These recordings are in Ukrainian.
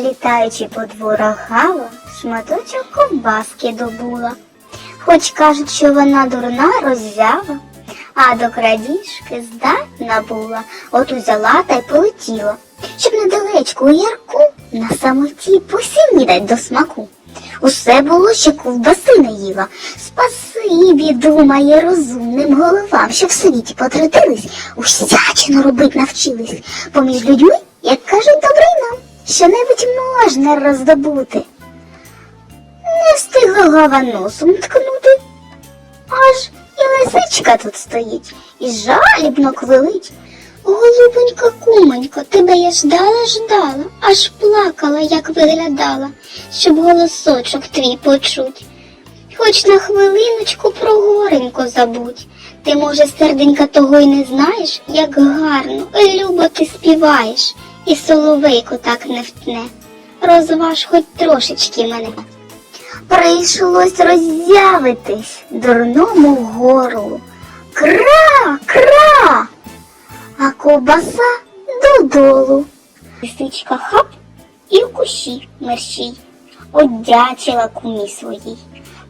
Літаючи по дворах гава, шматочок ковбаски добула. Хоч кажуть, що вона дурна роззява, а до крадіжки здатна була, от узяла та й полетіла, щоб недалечко у ярку на самоті посінідать до смаку. Усе було, ще ковбаси не їла. Спасибі, думає розумним головам, що в світі потрудились, усячину робить навчились. Поміж людьми, як кажуть, добре й нам, що-небудь можна роздобути. Не встигла голова носом ткнути. Аж і лисичка тут стоїть, і жалібно квилить. Голубонька кумонько, тебе я ждала, ждала, аж плакала, як виглядала, щоб голосочок твій почуть. Хоч на хвилиночку про горенько забудь. Ти, може, серденька того й не знаєш, як гарно, любо ти співаєш, і соловейко так не втне. Розваж хоч трошечки мене. Прийшлось роззявитись дурному горлу. Кра, кра, а ковбаса додолу. Лисичка хап і в кущі мерщій, одячила кумі своїй.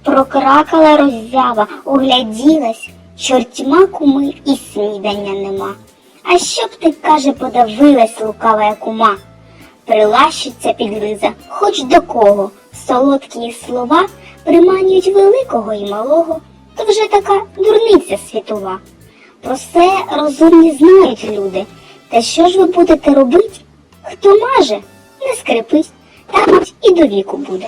Прокракала роззява, огляділась, чортьма куми і снідання нема. А щоб ти, каже, подавилась лукава кума. Прилащиться підлиза, хоч до кого. Солодкі слова приманюють великого і малого, то вже така дурниця світова. Про все розумні знають люди. Та що ж ви будете робить? Хто маже, не скрипить, та мать і до віку буде.